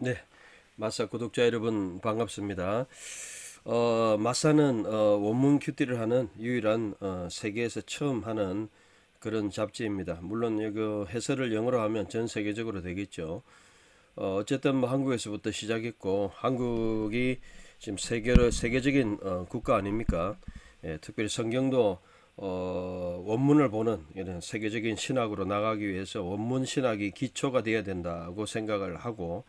네, 마사 구독자 여러분 반갑습니다. 어, 마사는 어, 원문 큐티를 하는 유일한 어, 세계에서 처음 하는 그런 잡지입니다. 물론 이거 해설을 영어로 하면 전 세계적으로 되겠죠. 어, 어쨌든 뭐 한국에서부터 시작했고 한국이 지금 세계로 세계적인 어, 국가 아닙니까? 예, 특별히 성경도 어, 원문을 보는 이런 세계적인 신학으로 나가기 위해서 원문 신학이 기초가 되어야 된다고 생각을 하고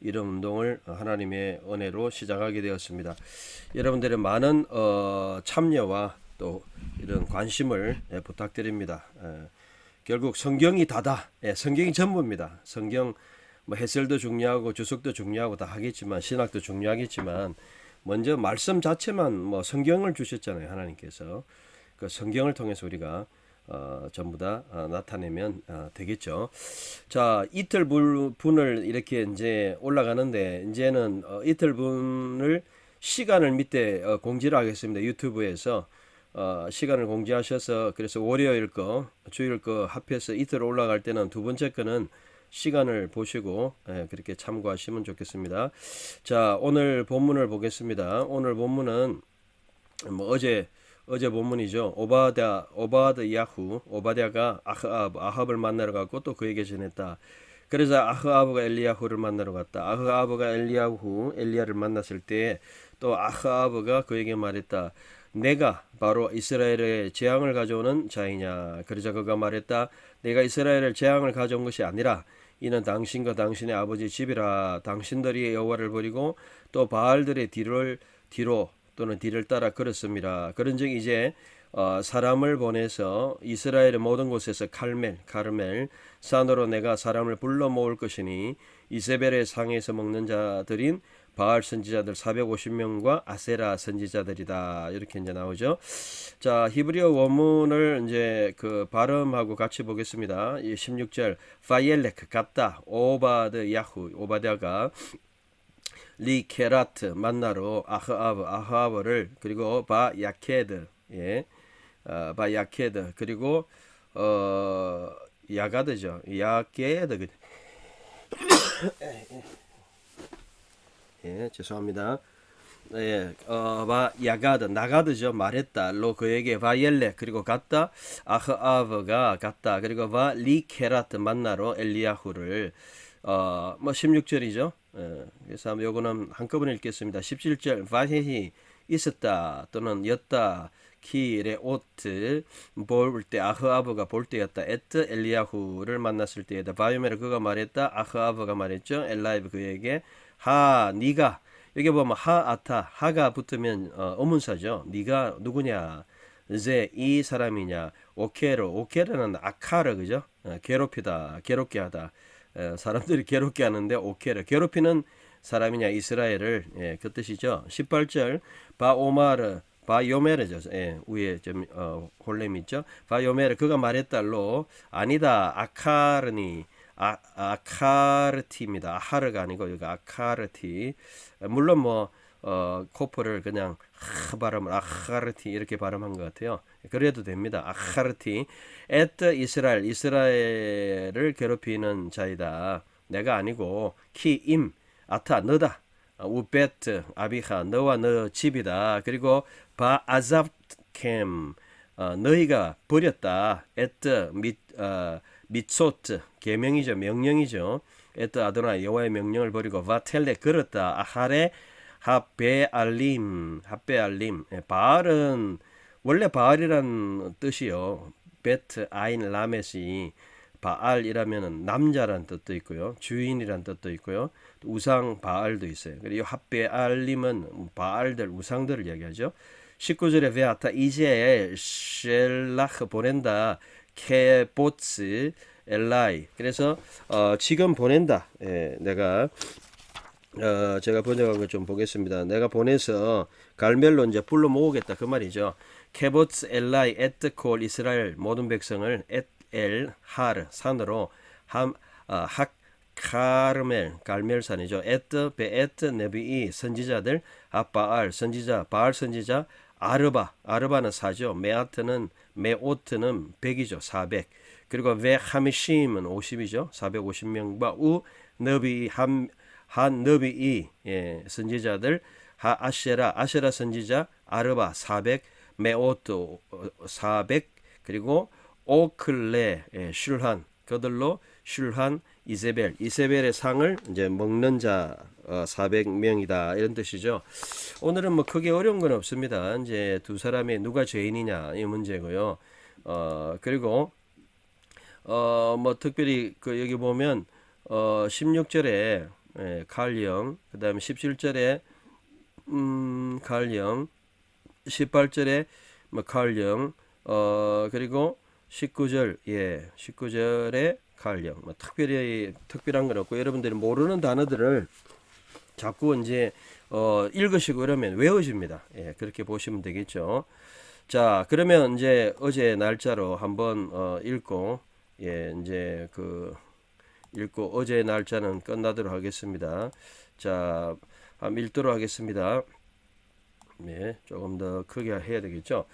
이런 운동을 하나님의 은혜로 시작하게 되었습니다. 여러분들의 많은 어, 참여와 또 이런 관심을 예, 부탁드립니다. 예, 결국 성경이 다다. 예, 성경이 전부입니다. 성경 뭐 해설도 중요하고 주석도 중요하고 다 하겠지만 신학도 중요하겠지만 먼저 말씀 자체만 뭐 성경을 주셨잖아요 하나님께서 그 성경을 통해서 우리가 어, 전부 다 어, 나타내면 어, 되겠죠. 자 이틀 분- 분을 이렇게 이제 올라가는데 이제는 어, 이틀 분을 시간을 밑에 어, 공지를 하겠습니다. 유튜브에서 어, 시간을 공지하셔서 그래서 월요일 거 주일 거 합해서 이틀 올라갈 때는 두 번째 거는 시간을 보시고 예, 그렇게 참고하시면 좋겠습니다. 자 오늘 본문을 보겠습니다. 오늘 본문은 뭐 어제 어제 본문이죠. 오바다 오바드 야후 오바댜가 아흐압 아합을 만나러 갔고 또 그에게 전했다. 그래서 아흐아브가 엘리야후를 만나러 갔다. 아흐아브가 엘리야후 엘리야를 만났을 때 또 아흐아브가 그에게 말했다. 내가 바로 이스라엘의 재앙을 가져오는 자이냐. 그러자 그가 말했다. 내가 이스라엘의 재앙을 가져온 것이 아니라 이는 당신과 당신의 아버지 집이라 당신들이 여호와를 버리고 또 바알들의 뒤를 뒤로 또는 뒤를 따라 걸었습니다. 그런즉 이제 어, 사람을 보내서 이스라엘의 모든 곳에서 칼멜, 카르멜 산으로 내가 사람을 불러 모을 것이니 이세벨의 상에서 먹는 자들인 바알 선지자들 450명과 아세라 선지자들이다. 이렇게 이제 나오죠. 자, 히브리어 원문을 이제 그 발음하고 같이 보겠습니다. 이 16절 파이엘렉 같다. 오바드 야후 오바댜가 리케라트 만나러 아흐아브 아흐아브를 그리고 바 야케드 예. 어, 바 야케드 그리고 어 야가드죠. 야케드 그- 예, 죄송합니다. 예, 어, 바 야가드 나가드죠. 말했다. 로 그에게 바옐레 그리고 갔다. 아흐아브가 갔다. 그리고 바 리케라트 만나러 엘리야후를 어, 뭐 16절이죠. 예, 그래서 한번 요거는 한꺼번에 읽겠습니다. 17절 바헤히 있었다 또는 였다. 키레 오트 볼 때 아흐아브가 볼 때였다. 에트 엘리야후를 만났을 때에다. 바요메르 그가 말했다. 아흐아브가 말했죠. 엘라이브 그에게 하 니가. 여기 보면 하 아타 하가 붙으면 어, 어문사죠 니가 누구냐? 이제 이 사람이냐 오케르 오케르는 아카르. 그죠? 어, 괴롭히다. 괴롭게 하다. 어, 사람들이 괴롭게 하는데 오케르 괴롭히는 사람이냐 이스라엘을 예, 그 뜻이죠 18절 바오마르 바요메르죠. 예, 위에 좀 어, 홀렘 있죠. 바요메르 그가 말했달로 아니다 아카르니 아, 아카르티입니다. 아하르가 아니고 여기 아카르티. 물론 뭐 어, 코프를 그냥 하 발음을 아카르티 이렇게 발음한 것 같아요. 그래도 됩니다. 아카르티. 에트 이스라엘 이스라엘을 괴롭히는 자이다. 내가 아니고 키임 아타 너다. 어, 우베트 아비하 너와 너 집이다. 그리고 바 아잡캠 어, 너희가 버렸다. 에트 미 어, 미소트 계명이죠 명령이죠. 에트 아도나 여호와의 명령을 버리고 바텔레 걸었다. 아하레 하베 알림 하베 알림 예, 바알은 원래 바알이란 뜻이요. 베트 아인 라메시 바알이라면은 남자란 뜻도 있고요. 주인이란 뜻도 있고요. 또 우상 바알도 있어요. 그리고 핫베알림은 바알들 우상들을 얘기하죠. 19절에 베아타 이제 셸라흐 보낸다 케보츠 엘라이 그래서 어, 지금 보낸다 예, 내가 어, 제가 번역한 거좀 보겠습니다. 내가 보내서 갈멜로 이제 불러 모으겠다 그 말이죠. 케보츠 엘라이 에트콜 이스라엘 모든 백성을 엣엘 하르 산으로 함 어, 학 카르멜 갈멜산이죠. 에트 베에트 네비이 선지자들 아바알 선지자 바알 선지자 아르바 아르바는 사죠. 메아트는 메오트는 100이죠. 400. 그리고 베 하미심은 50이죠. 450명과 우 너비 함 한 너비이 예, 선지자들 하 아셰라 아셰라 선지자 아르바 400 메오트 400 그리고 오클레 예, 슐한 그들로 슐한 이세벨 이세벨의 상을 이제 먹는 자 어, 400명이다 이런 뜻이죠. 오늘은 뭐 크게 어려운 건 없습니다. 이제 두 사람이 누가 죄인이냐 이 문제고요. 어 그리고 어뭐 특별히 그 여기 보면 어 16절에 예, 갈령 그 다음에 17절에 음 갈령 18절에 뭐 갈령 어 그리고 19절 예 19절에 갈령 뭐 특별히 특별한 건 없고 여러분들이 모르는 단어들을 자꾸 이제 어 읽으시고 그러면 외워집니다. 예 그렇게 보시면 되겠죠. 자 그러면 이제 어제 날짜로 한번 어 읽고 예 이제 그 읽고 어제 날짜는 끝나도록 하겠습니다. 자 한번 읽도록 하겠습니다. 네, 조금 더 크게 해야 되겠죠.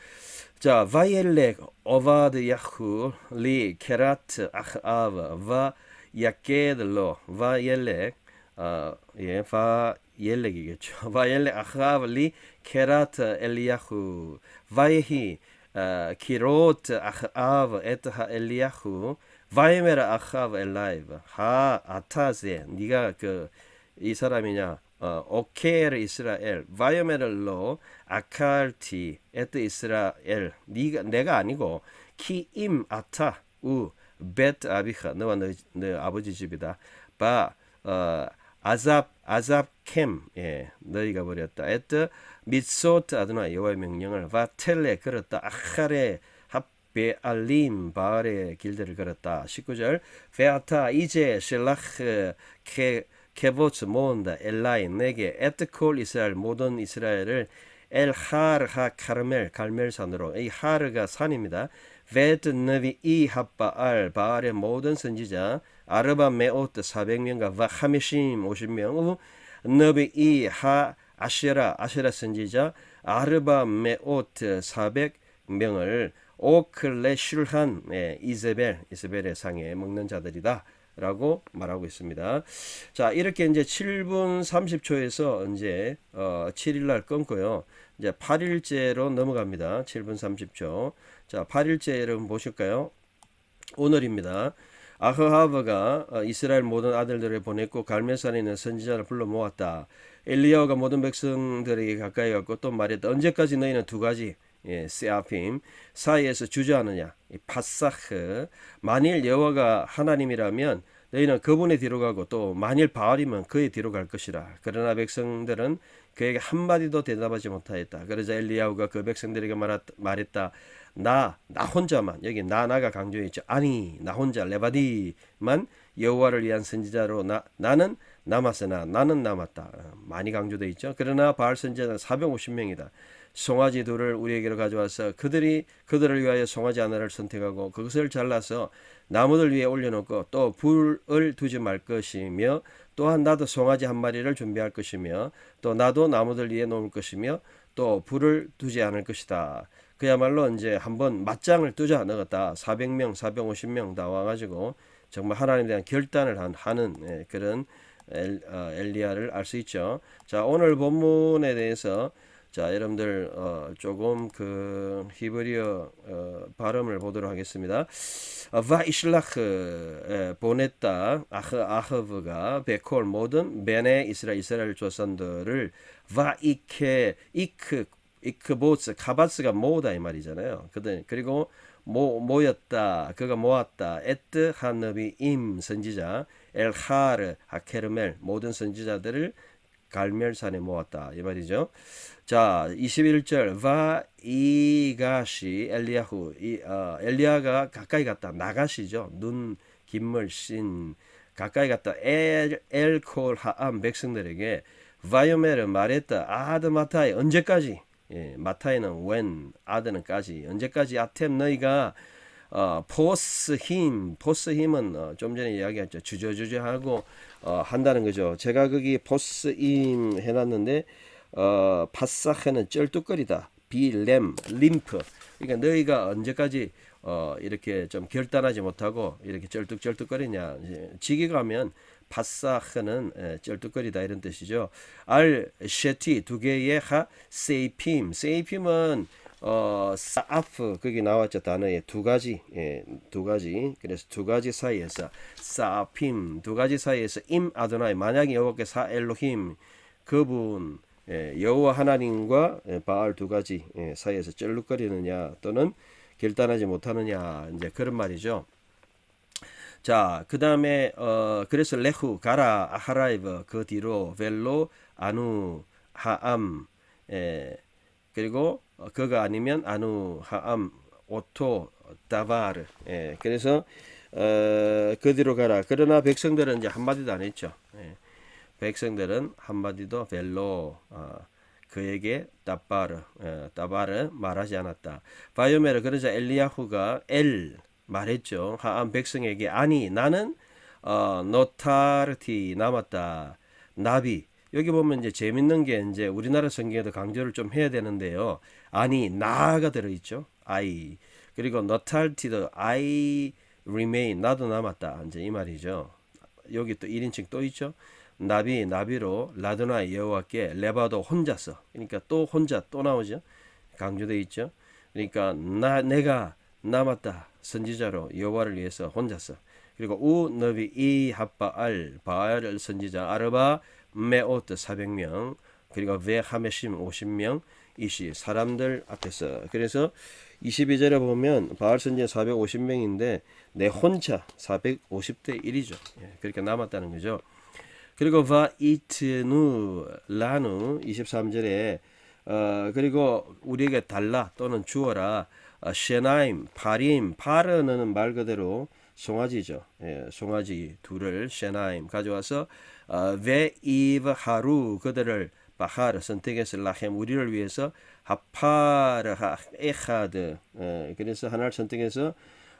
자, 바이엘렉 오바드 야후 리 케라트 아흐아브 바 야케들로 바이엘렉 아, 예, 바이엘렉이겠죠. 바이엘렉 아흐아브 리 케라트 엘리야후 바이히 아, 키로트 아흐아브 에트하 엘리야후 바이메라 아흐아브 엘라이브 하 아타세 네가 그 이 사람이냐? 어, 오케르 이스라엘 바이오메를로 아칼티 에트 이스라엘 네가 내가 아니고 키임 아타 우 베트 아비ха 너와 너, 너 아버지 집이다. 바 어, 아잡 아잡 캠 예, 너희가 버렸다. 에트 미소트 아드나 여호와의 명령을. 바텔레 걸었다. 아카레 베알림 바알의 길들을 걸었다. 19절 베아타 이제 셀라흐 케 케보츠 모은다. 엘라이 내게 에트콜 이스라엘 모든 이스라엘을 엘하르하 카르멜 갈멜산으로. 이 하르가 산입니다. 베트 너비 이 합바알 바알의 모든 선지자 아르바 메오트 400명과 바 하미심 50명 너비 이 하 아시라 아시라 선지자 아르바 메오트 400명을 오클레 슐한 예, 이세벨 이세벨의 상에 먹는 자들이다. 라고 말하고 있습니다. 자, 이렇게 이제 7분 30초에서 이제 어 7일 날 끊고요. 이제 8일째로 넘어갑니다. 7분 30초. 자, 8일째 여러분 보실까요? 오늘입니다. 아흐하브가 어, 이스라엘 모든 아들들을 보냈고 갈멜산에 있는 선지자를 불러 모았다. 엘리야가 모든 백성들에게 가까이 갔고 또 말했다. 언제까지 너희는 두 가지 예, 세아핌 사이에서 주저하느냐? 이 파사흐 만일 여호와가 하나님이라면 너희는 그분의 뒤로 가고 또 만일 바알이면 그의 뒤로 갈 것이라. 그러나 백성들은 그에게 한마디도 대답하지 못하였다. 그러자 엘리야후가 그 백성들에게 말했, 말했다. 나 나 혼자만 여기 나 나가 강조했죠. 아니 나 혼자 레바디만 여호와를 위한 선지자로 나 나는 남았으나 나는 남았다. 많이 강조돼 있죠. 그러나 바알 선지자는 450명이다 송아지 둘을 우리에게로 가져와서 그들이 그들을 위하여 송아지 하나를 선택하고 그것을 잘라서 나무들 위에 올려놓고 또 불을 두지 말 것이며 또한 나도 송아지 한 마리를 준비할 것이며 또 나도 나무들 위에 놓을 것이며 또 불을 두지 않을 것이다. 그야말로 이제 한번 맞짱을 뜨자 넣었다. 400명, 450명 다 와가지고 정말 하나님에 대한 결단을 한, 하는 예, 그런 엘, 어, 엘리야를 알 수 있죠. 자 오늘 본문에 대해서 자, 여러분들 어, 조금 그 히브리어 어, 발음을 보도록 하겠습니다. 어, 바이슬라흐 보냈다 아흐 아흐브가 베콜 모든 베네 이스라엘 이스라엘 조선들을 바이케 이크 이크보스 카바스가 모으다 이 말이잖아요. 그리고 모, 모였다 그가 모았다 에트 하느비 임 선지자 엘하르 하케르멜 모든 선지자들을 갈멜산에 모았다. 이 말이죠. 자, 21절. 바 이가시 엘리야후. 이 어, 엘리야가 가까이 갔다. 나가시죠. 눈 김물 신. 가까이 갔다. 엘 엘콜 하암 백성들에게 바이오메르 말했다. 아드 마타이 언제까지? 예, 마타이는 when 아드는까지. 언제까지? 아템 너희가 어, 포스 힘, 포스 힘은 어, 좀 전에 이야기했죠. 주저주저하고 어, 한다는 거죠. 제가 거기 힘 해놨는데 어, 파사흐는 쩔뚝거리다. 비렘, 림프. 그러니까 너희가 언제까지 어, 이렇게 좀 결단하지 못하고 이렇게 쩔뚝쩔뚝거리냐. 지기 가면 파사흐는 에, 쩔뚝거리다 이런 뜻이죠. 알 셰티 두 개의 하 세이핌 세이핌은 어 사아프 거기 나왔죠 단어에 두 가지 예, 두 가지 그래서 두 가지 사이에서 사아핌 두 가지 사이에서 임 아도나이 만약에 여호와께 사 엘로힘 그분 예, 여호와 하나님과 예, 바알 두 가지 예, 사이에서 쩔룩거리느냐 또는 결단하지 못하느냐 이제 그런 말이죠. 자, 그 다음에 어 그래서 레후 가라 아하라이브 그 뒤로 벨로 아누 하암 예 그리고 어, 그가 아니면 아누 하암 오토 다바르 예 그래서 어 그 뒤로 가라 그러나 백성들은 이제 한마디도 안 했죠. 예. 백성들은 한마디도 벨로 어, 그에게 따바르 어, 따바르 말하지 않았다. 바이오메르 그러자 엘리야후가 엘 말했죠. 하암 백성에게 아니 나는 어, 노타르티 남았다. 나비 여기 보면 이제 재밌는 게 이제 우리나라 성경에도 강조를 좀 해야 되는데요. 아니 나가 들어 있죠. I 그리고 노탈티도 I remain 나도 남았다. 이제 이 말이죠. 여기 또 1인칭 또 있죠. 나비 나비로 라드나 여호와께 레바도 혼자서 그러니까 또 혼자 또 나오죠. 강조돼 있죠. 그러니까 나 내가 남았다 선지자로 여호와를 위해서 혼자서 그리고 우 너비 이 합바 알 바알 선지자 아르바 메오트 400명 그리고 베 하메심 50명 이시 사람들 앞에서 그래서 22절에 보면 바알 선지자 450명인데 내 혼자 450대 1이죠. 예, 그렇게 남았다는 거죠. 그리고 바 이트누 라누 23절에 어 그리고 우리에게 달라 또는 주어라 어, 셰나임 파림 파르는 말 그대로 송아지죠. 예, 송아지 둘을 셰나임 가져와서 어, 베이브 하루 그들을 바하르 선택해서 라헴 우리를 위해서 하파르 하 에하드. 예, 그래서 하나를 선택해서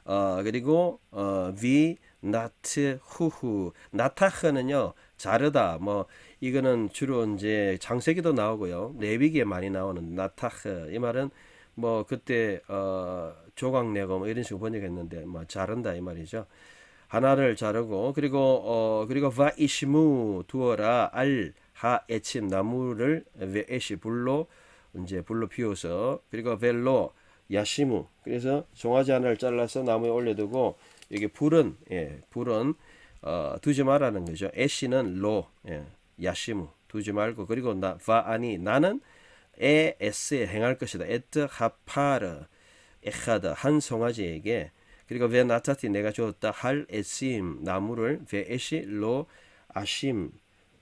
어 그리고 어비 나트 후후. 나타흐는요 자르다. 뭐 이거는 주로 이제 장세기도 나오고요. 레위기에 많이 나오는 나타흐. 이 말은 뭐 그때 어 조각 내고 뭐 이런 식으로 번역했는데 뭐 자른다 이 말이죠. 하나를 자르고 그리고 어 그리고 바이시무 두어라 알 하 에침 나무를 베에시 불로 이제 불로 피워서 그리고 벨로 야시무 그래서 송아지 하나를 잘라서 나무에 올려두고 여기 불은 예 불은 어, 두지 말라는 거죠. 에시는 로 예, 야시무 두지 말고 그리고 나 바아니 나는 에 에스에 행할 것이다. 에트 하파르 에하드 한 송아지에게 그리고 베 나타티 내가 주었다 할 에심 나무를 베 에시 로 아심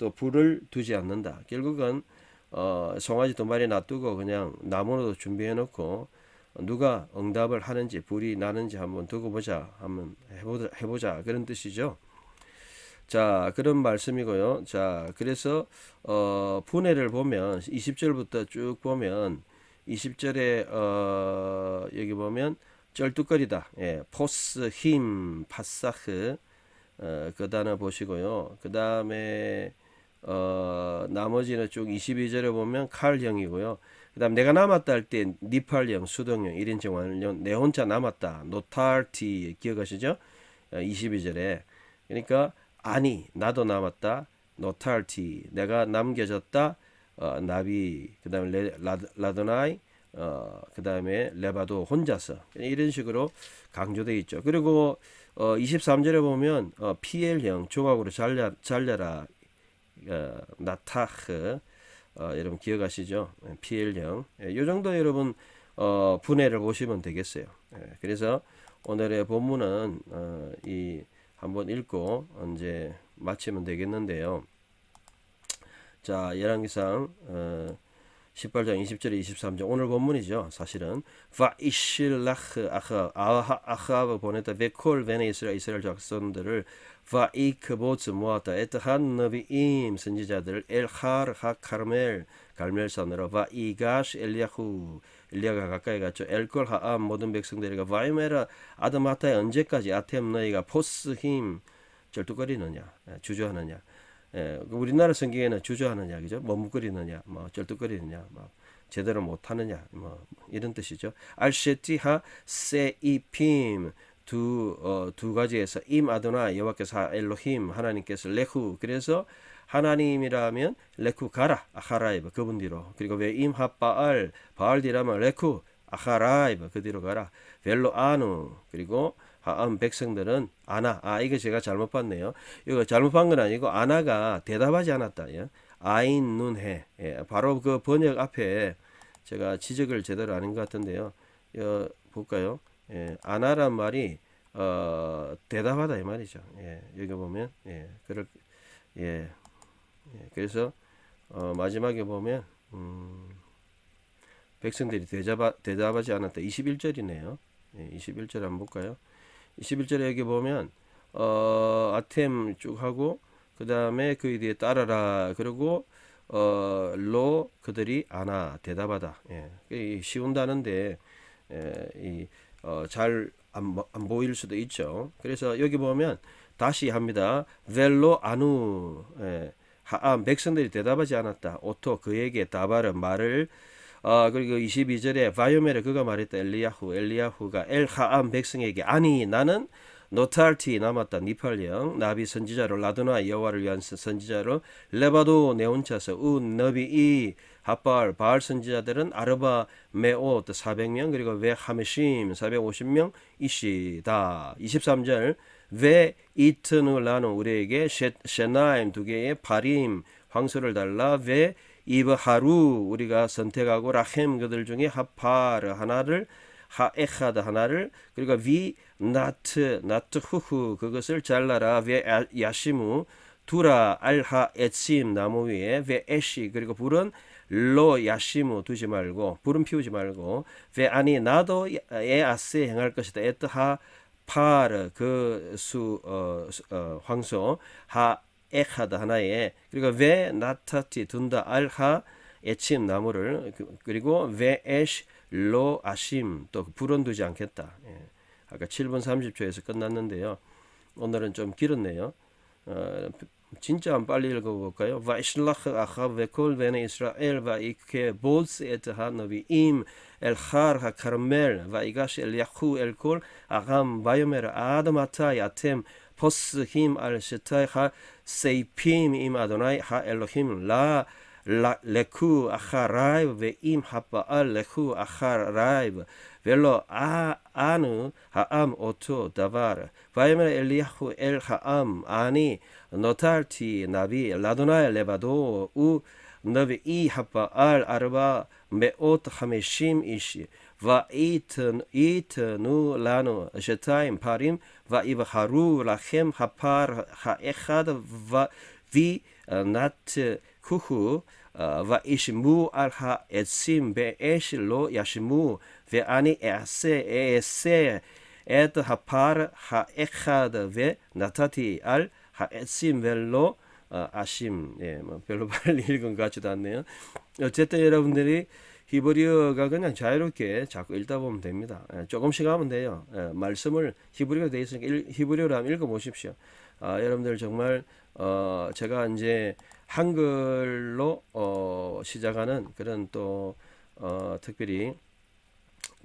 또 불을 두지 않는다. 결국은 어, 송아지 두 마리 놔두고 그냥 나무로 준비해 놓고 누가 응답을 하는지 불이 나는지 한번 두고 보자 한번 해보자, 해보자 그런 뜻이죠. 자 그런 말씀이고요. 자 그래서 어, 분해를 보면 20절부터 쭉 보면 20절에 어, 여기 보면 쩔뚝거리다. 예, 포스 힘 파사흐 어, 그 단어 보시고요. 그 다음에 어, 나머지는 쭉 22절에 보면 칼형이고요. 그 다음 내가 남았다 할 때 니팔형, 수동형, 1인칭 완료형 내 혼자 남았다. 노탈티 기억하시죠? 22절에 그러니까 아니 나도 남았다. 노탈티 내가 남겨졌다. 어, 나비 그 다음에 레, 라드, 라도나이 어, 그 다음에 레바도 혼자서 이런 식으로 강조되어 있죠. 그리고 어, 23절에 보면 어, PL형 조각으로 잘려, 잘려라 어, 나타흐 어, 여러분 기억하시죠? PL형 예, 이 정도 여러분 어, 분해를 보시면 되겠어요. 예, 그래서 오늘의 본문은 어, 이 한번 읽고 이제 마치면 되겠는데요. 자 열왕기상 어, 18장 20절에 23절 오늘 본문이죠. 사실은. 바이실라흐 아하 아하브 보냈다. 베콜 베네 이스라엘 이스라엘 작선들을 바이크보츠 모았다. 에트한 너비임 선지자들 엘하르 하 카르멜 갈멜산으로 바이가시 엘리야후. 엘리야가 가까이 갔죠. 엘콜 하암 모든 백성들이가 바이메라 아드마타에 언제까지 아템 너희가 포스 힘 절뚝거리느냐 주저하느냐 예, 우리나라 성경에는 주저하느냐, 그죠? 머뭇거리느냐, 뭐 쩔뚝거리느냐, 뭐 제대로 못하느냐, 뭐 이런 뜻이죠. 알셰티하 세이핌 두, 어, 두 가지에서 임 아도나 여호와께서 하 엘로힘 하나님께서 레후 그래서 하나님이라면 레쿠 가라 아하라이브 그분 뒤로 그리고 왜 임 하바알 바알 뒤라면 레쿠 아하라이브 그 뒤로 가라 벨로 아누 그리고 하암 백성들은 아나 아 이거 제가 잘못 봤네요 이거 잘못 본 건 아니고 아나가 대답하지 않았다 예? 아인 눈해 예, 바로 그 번역 앞에 제가 지적을 제대로 아닌 것 같은데요 어, 볼까요 예, 아나란 말이 어, 대답하다 이 말이죠 예, 여기 보면 예, 그럴 예, 예, 그래서 어, 마지막에 보면 음, 백성들이 대답하, 대답하지 않았다. 21절이네요. 예, 21절 한번 볼까요? 21절에 여기 보면 어, 아템 쭉 하고 그 다음에 그 뒤에 따라라 그리고 어, 로 그들이 아나 대답하다. 예, 이 쉬운다는데 예, 이, 어, 잘안 안 보일 수도 있죠. 그래서 여기 보면 다시 합니다. 벨로 아누 예, 하암 백성들이 대답하지 않았다. 오토 그에게 다바르 말을 아 그리고 22절에 바요메르 그가 말했다. 엘리야후 엘리야후가 엘 하암 백성에게 아니 나는 노탈티 남았다. 니팔령 나비 선지자로 라드나 여호와를 위한 선지자로 레바도 네온차서 우 너비 이 하발 바알 선지자들은 아르바 메옷 400명 그리고 웨 하메심 450명 이시다. 23절 왜 이트누 라는 우리에게 셰, 셰나임 두 개의 바림 황소를 달라? 왜 이브하루 우리가 선택하고 라헴 그들 중에 하파르 하나를 하에하드 하나를 그리고 위 나트 나트 후후 그것을 잘라라. 왜 야시무 두라 알하 에침 나무 위에 왜 에시 그리고 불은 로 야시무 두지 말고 불은 피우지 말고 왜 아니 나도 에아세 행할 것이다. 에트하 파르 그수 어, 어, 황소 하 액하다 하나에 그리고 왜 나타티 둔다 알하 에침 나무를 그리고 왜 에시 로 아심 또 불언두지 않겠다. 예. 아까 7분 30초에서 끝났는데요. 오늘은 좀 길었네요. 어, 진짜 한 빨리 읽어볼까요? Vaishlach achav vekol vene Israel vaike bods et hanaviim el har hakarmel vaigash el yahu el kol agam vayomer ad matai atem פוסחים על שתי הסייפים עם אדוני האלוהים. לה לכו אחריי ואם הבעל לכו אחריי ולא אנו העם אותו דבר. ויאמר אליהו אל העם אני נותרתי נביא לאדוני לבדו ונביאי הבעל ארבע מאות חמישים איש. ויתנו לנו שתיים פרים ויבחרו לכם הפר האחד ונתקוהו וישמו על העצים באש לא ישמו ואני אעשה אעשה את הפר האחד ונתתי על העצים ולא 어, 아심, 예, 뭐 별로 빨리 읽은 것 같지도 않네요. 어쨌든 여러분들이 히브리어가 그냥 자유롭게 자꾸 읽다 보면 됩니다. 예, 조금씩 하면 돼요. 예, 말씀을 히브리어로 되어 있으니까 일, 히브리어로 한번 읽어보십시오. 아, 여러분들 정말 어, 제가 이제 한글로 어, 시작하는 그런 또 어, 특별히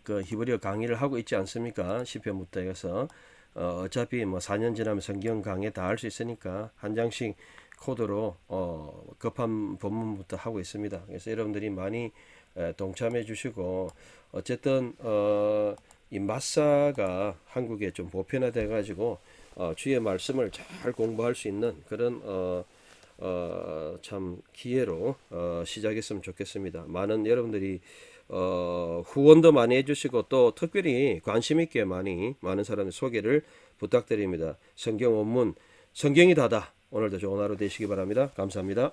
그 히브리어 강의를 하고 있지 않습니까? 시편부터 해서 어, 어차피 뭐 4년 지나면 성경 강의 다 할 수 있으니까 한 장씩 코드로 어, 급한 본문부터 하고 있습니다. 그래서 여러분들이 많이 에, 동참해 주시고 어쨌든 어, 이 마사가 한국에 좀 보편화돼 가지고 어, 주의 말씀을 잘 공부할 수 있는 그런 어, 어, 참 기회로 어, 시작했으면 좋겠습니다. 많은 여러분들이 어, 후원도 많이 해주시고 또 특별히 관심 있게 많이 많은 사람의 소개를 부탁드립니다. 성경 원문 성경이 다다 오늘도 좋은 하루 되시기 바랍니다. 감사합니다.